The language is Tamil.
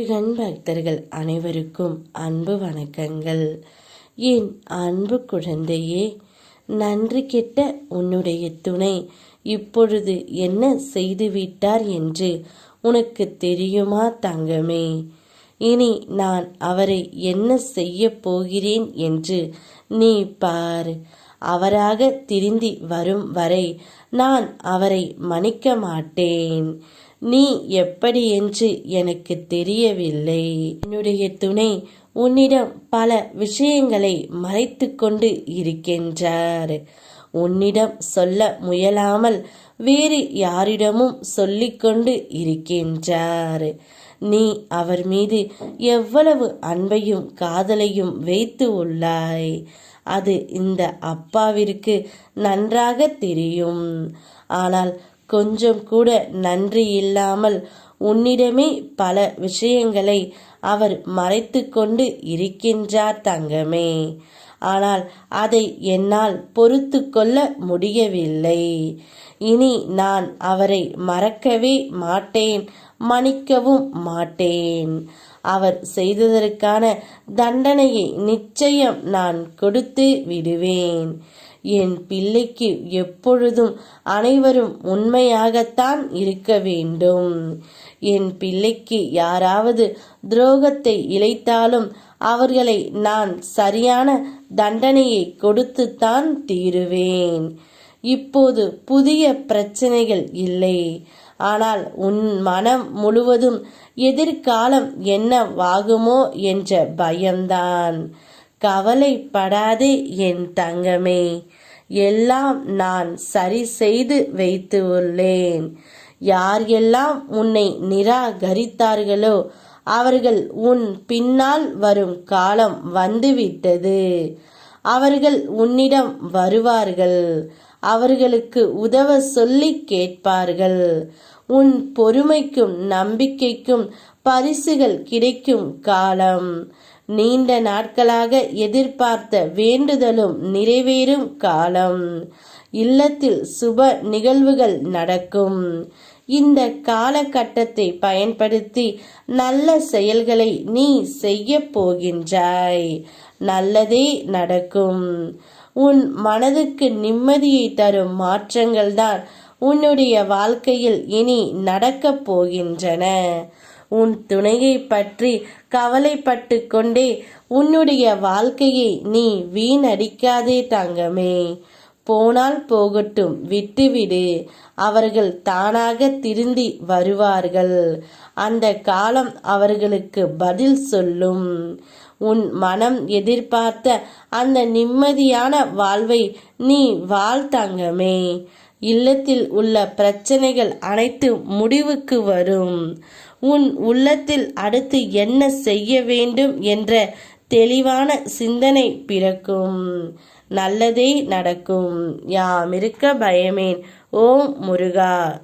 முருகன் பக்தர்கள் அனைவருக்கும் அன்பு வணக்கங்கள். என் அன்பு குழந்தையே நன்றி கெட்ட உன்னுடைய துணை இப்பொழுது என்ன செய்துவிட்டார் என்று உனக்கு தெரியுமா தங்கமே? இனி நான் அவரை என்ன செய்ய போகிறேன் என்று நீ பார். அவராக திருந்தி வரும் வரை நான் அவரை மன்னிக்க மாட்டேன். நீ எப்படி என்று எனக்கு தெரியவில்லை. என்னுடைய துணை உன்னிடம் பல விஷயங்களை மறைத்து கொண்டு இருக்கின்றார். உன்னிடம் சொல்ல முயலாமல் வேறு யாரிடமும் சொல்லிக்கொண்டு இருக்கின்றார். நீ அவர் மீது எவ்வளவு அன்பையும் காதலையும் வைத்து உள்ளாய். அது இந்த அப்பாவிற்கு நன்றாக தெரியும். ஆனால் கொஞ்சம் கூட நன்றி இல்லாமல் உன்னிடமே பல விஷயங்களை அவர் மறைத்து கொண்டு இருக்கின்றார் தங்கமே. ஆனால் அதை என்னால் பொறுத்து கொள்ள முடியவில்லை. இனி நான் அவரை மறக்கவே மாட்டேன் மன்னிக்கவும் மாட்டேன். அவர் செய்ததற்கான தண்டனையை நிச்சயம் நான் கொடுத்து விடுவேன். என் பிள்ளைக்கு எப்பொழுதும் அனைவரும் உண்மையாகத்தான் இருக்க வேண்டும். என் பிள்ளைக்கு யாராவது துரோகத்தை இழைத்தாலும் அவர்களை நான் சரியான தண்டனையை கொடுத்துத்தான் தீருவேன். இப்போது புதிய பிரச்சனைகள் இல்லை. ஆனால் உன் மனம் முழுவதும் எதிர்காலம் என்னவாகுமோ என்ற பயம்தான். கவலைப்படாதே என் தங்கமே. எல்லாம் நான் சரி செய்து வைத்து உள்ளேன் யார் எல்லாம் உன்னை நிராகரித்தார்களோ அவர்கள் உன் பின்னால் வரும் காலம் வந்துவிட்டது. அவர்கள் உன்னிடம் வருவார்கள். அவர்களுக்கு உதவ சொல்லி கேட்பார்கள். உன் பொறுமைக்கும் நம்பிக்கைக்கும் பரிசுகள் கிடைக்கும் காலம். நீண்ட நாட்களாக எதிர்பார்த்த வேண்டுதலும் நிறைவேறும் காலம். இல்லத்தில் சுப நிகழ்வுகள் நடக்கும். இந்த காலகட்டத்தை பயன்படுத்தி நல்ல செயல்களை நீ செய்ய போகின்றாய். நல்லதே நடக்கும். உன் மனதுக்கு நிம்மதியை தரும் மாற்றங்கள் தான் உன்னுடைய வாழ்க்கையில் இனி நடக்கப் போகின்றன. உன் துணையை பற்றி கவலைப்பட்டு கொண்டே உன்னுடைய வாழ்க்கையை நீ வீணடிக்காதே தங்கமே. போனால் போகட்டும் விட்டுவிடு. அவர்கள் தானாக திருந்தி வருவார்கள். அந்த காலம் அவர்களுக்கு பதில் சொல்லும். உன் மனம் எதிர்பார்த்த அந்த நிம்மதியான வாழ்வை நீ வாழ்த்தங்கமே இல்லத்தில் உள்ள பிரச்சனைகள் அனைத்து முடிவுக்கு வரும். உன் உள்ளத்தில் அடுத்து என்ன செய்ய வேண்டும் என்ற தெளிவான சிந்தனை பிறக்கும். நல்லதே நடக்கும். யாம் இருக்க பயமேன். ஓம் முருகா.